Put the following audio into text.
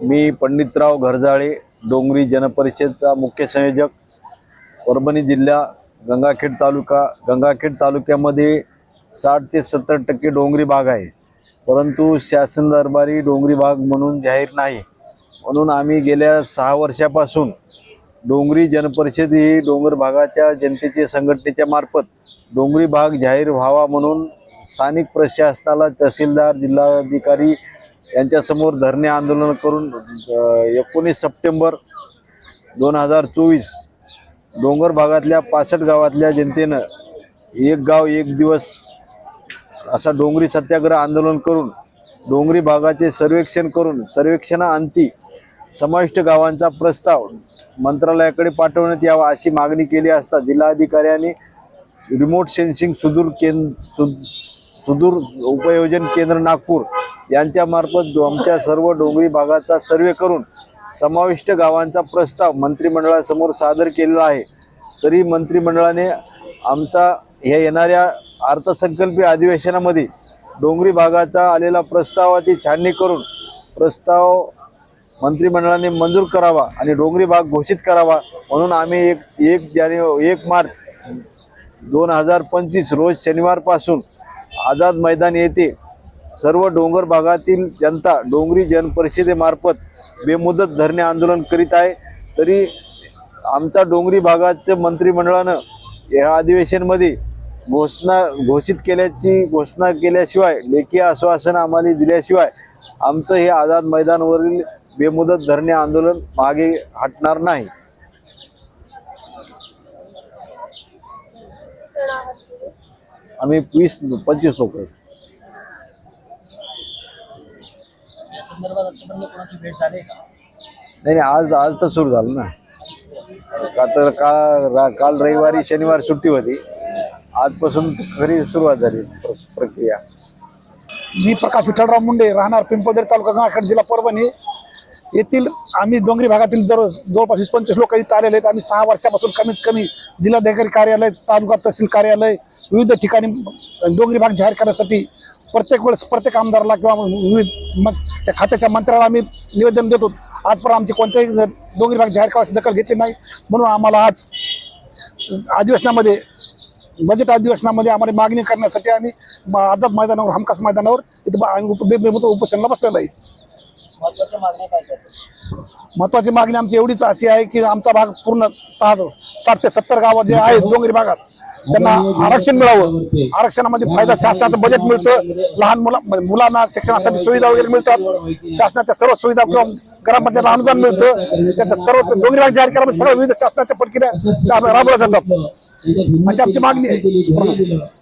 मी पंडितराव घरजाळे डोंगरी जनपरिषदचा मुख्य संयोजक परभणी जिल्हा गंगाखेड तालुका गंगाखेड तालुक्यामध्ये साठ ते सत्तर टक्के डोंगरी भाग आहे. परंतु शासन दरबारी डोंगरी भाग म्हणून जाहीर नाही. म्हणून आम्ही गेल्या सहा वर्षापासून डोंगरी जनपरिषद ही डोंगर भागाच्या जनतेच्या संघटनेच्या मार्फत डोंगरी भाग जाहीर व्हावा म्हणून स्थानिक प्रशासनाला तहसीलदार जिल्हाधिकारी यांच्यासमोर धरणे आंदोलन करून एकोणीस सप्टेंबर दोन हजार चोवीस डोंगर भागातल्या पासष्ट गावातल्या जनतेनं एक गाव एक दिवस असा डोंगरी सत्याग्रह आंदोलन करून डोंगरी भागाचे सर्वेक्षण करून सर्वेक्षणाअंती समाविष्ट गावांचा प्रस्ताव मंत्रालयाकडे पाठवण्यात यावा अशी मागणी केली असता जिल्हाधिकाऱ्यांनी रिमोट सेन्सिंग सुदूर केंद्र सुदूर उपयोजन केंद्र नागपूर यांच्यामार्फत आमच्या सर्व डोंगरी भागाचा सर्वे करून समाविष्ट गावांचा प्रस्ताव मंत्रिमंडळासमोर सादर केलेला आहे. तरी मंत्रिमंडळाने आमचा ह्या येणाऱ्या अर्थसंकल्पीय अधिवेशनामध्ये डोंगरी भागाचा आलेला प्रस्तावाची छाननी करून प्रस्ताव मंत्रिमंडळाने मंजूर करावा आणि डोंगरी भाग घोषित करावा म्हणून आम्ही एक एक जाने एक मार्च दोन हजार पंचवीस रोज शनिवारपासून आझाद मैदान येथे सर्व डोंगर भागातील जनता डोंगरी जनपरिषदेमार्फत बेमुदत धरणे आंदोलन करीत आहे. तरी आमचा डोंगरी भागाचं मंत्रिमंडळानं या अधिवेशनमध्ये घोषणा घोषित केल्याची घोषणा केल्याशिवाय लेखी आश्वासन आम्हाला दिल्याशिवाय आमचं हे आझाद मैदानावरील बेमुदत धरणे आंदोलन मागे हटणार नाही. आम्ही वीस पंचवीस लोक नाही नाही आज आज तर सुरू झालं ना. का तर काल रविवारी शनिवार सुट्टी होती. आजपासून खरी सुरुवात झाली प्रक्रिया. मी प्रकाश विठ्ठलराव मुंडे राहणार पिंपळदरी तालुका गंगाखेड जिल्हा परभणी. येथील आम्ही डोंगरी भागातील जवळ जवळपास वीस पंचवीस लोक इथं आलेले आहेत. आम्ही सहा वर्षापासून कमीत कमी जिल्हाधिकारी कार्यालय तालुका तहसील कार्यालय विविध ठिकाणी डोंगरी भाग जाहीर करण्यासाठी प्रत्येक वेळेस प्रत्येक आमदाराला किंवा विविध मग त्या खात्याच्या मंत्र्याला आम्ही निवेदन देतो. आजपर्यंत आमची कोणत्याही डोंगरी भाग जाहीर करायची दखल घेतली नाही. म्हणून आम्हाला आज अधिवेशनामध्ये बजेट अधिवेशनामध्ये आम्हाला मागणी करण्यासाठी आम्ही आझाद मैदानावर हमखास मैदानावर इथं आम्ही उपोषणाला बसलेलो आहे. महत्वाची मागणी आमची एवढीच अशी आहे की आमचा भाग पूर्ण साठ साठ ते सत्तर गावं जे आहेत डोंगरी भागात त्यांना आरक्षण मिळावं. आरक्षणामध्ये फायदा शासनाचं बजेट मिळतं. लहान मुला मुलांना शिक्षणासाठी सुविधा वगैरे मिळतात. शासनाच्या सर्व सुविधा किंवा ग्रामपंचायत अनुदान मिळतं. त्याच्या सर्व डोंगरी भाग जाहीर केल्यामध्ये सर्व विविध शासनाच्या प्रक्रिया राबवल्या जातात. अशी आमची मागणी आहे.